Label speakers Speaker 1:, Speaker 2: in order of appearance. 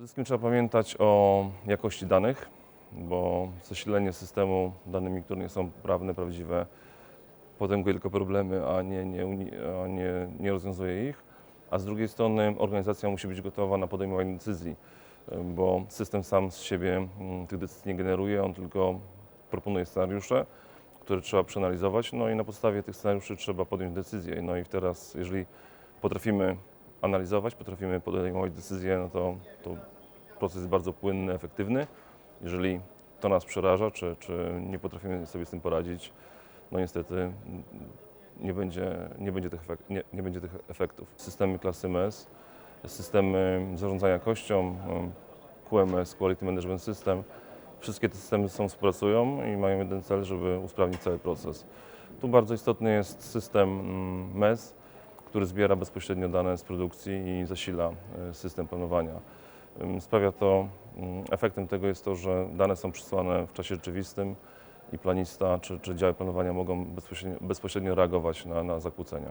Speaker 1: Przede wszystkim trzeba pamiętać o jakości danych, bo zasilenie systemu danymi, które nie są prawne, prawdziwe, potęguje tylko problemy, a nie, nie, a nie, nie rozwiązuje ich. A z drugiej strony organizacja musi być gotowa na podejmowanie decyzji, bo system sam z siebie mm, tych decyzji nie generuje, on tylko proponuje scenariusze, które trzeba przeanalizować, no i na podstawie tych scenariuszy trzeba podjąć decyzję. No i teraz, jeżeli potrafimy analizować, potrafimy podejmować decyzje, no to, to proces jest bardzo płynny, efektywny. Jeżeli to nas przeraża, czy, czy nie potrafimy sobie z tym poradzić, no niestety mm, nie będzie, nie będzie, tych, efek- nie, nie będzie tych efektów. Systemy klasy MES, systemy zarządzania jakością, QMS, Quality Management System, wszystkie te systemy sobą współpracują i mają jeden cel, żeby usprawnić cały proces. Tu bardzo istotny jest system mm, MES, który zbiera bezpośrednio dane z produkcji i zasila e, system planowania. Sprawia to, mm, efektem tego jest to, że dane są przesłane w czasie rzeczywistym i planista czy, czy działy planowania mogą bezpośrednio, bezpośrednio reagować na, na zakłócenia.